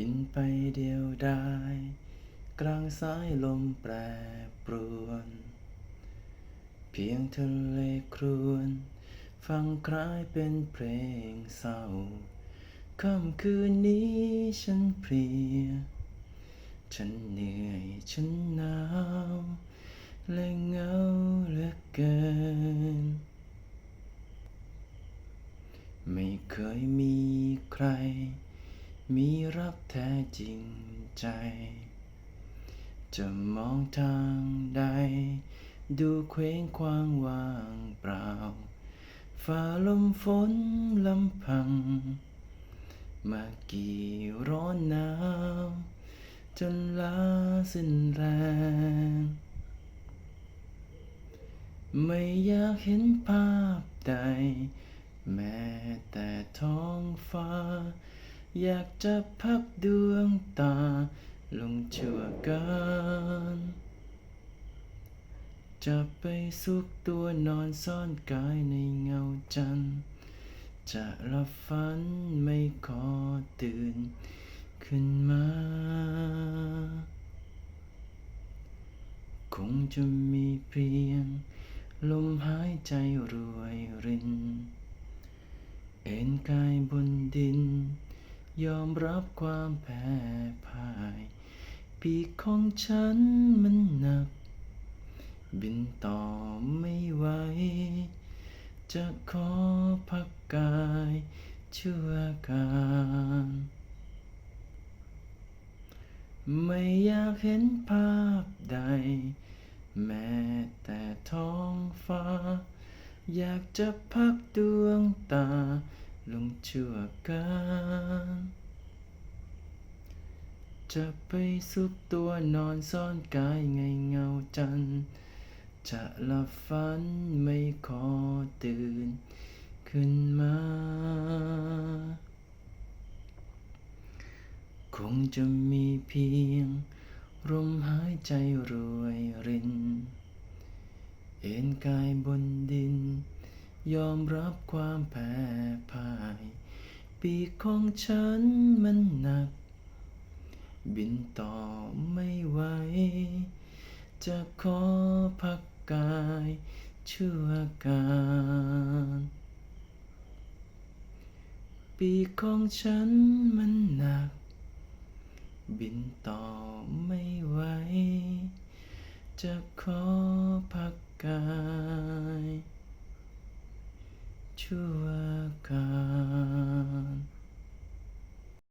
บินไปเดียวดาย กลางสายลมแปรปรวน เพียงทะเลครวน ฟังคล้ายเป็นเพลงเศร้าค่ำคืนนี้ฉันเพลีย ฉันเหนื่อยฉันหนาวและเหงาเหลือเกิน ไม่เคยมีใคร มีรักแท้จริงใจ จะมองทางใด ดูเคว้งคว้างว่างเปล่าฝ่าลมฝนลำพัง มากี่ร้อนหนาว จนล้าสิ้นแรง ไม่อยากเห็นภาพใด แม้แต่ท้องฟ้า อยากจะพักดวงตา ลงชั่วการจะไปสุกตัวนอนซ่อนกายในเงาจันทร์จะหลับฝันไม่ขอตื่นขึ้นมา คงจะมีเพียง ลมหายใจรวยริน เอ็นกายบนดิน ยอมรับความแพ้พ่าย ปีกของฉันมันหนัก บินต่อไม่ไหว จะขอพักกายชั่วการไม่อยากเห็นภาพใด แม้แต่ท้องฟ้า อยากจะพักดวงตา ลงชั่วการจะไปซุกตัวนอนซ่อนกายไงเงาจัน จะหลับฝันไม่ขอตื่นขึ้นมา คงจะมีเพียงลมหายใจรวยริน เอ็นกายบน ยอมรับความแพ้พ่าย ปีกของฉันมันหนัก บินต่อไม่ไหว จะขอพักกายชั่วการปีกของฉันมันหนัก บินต่อไม่ไหว จะขอพักกาย ชั่วการ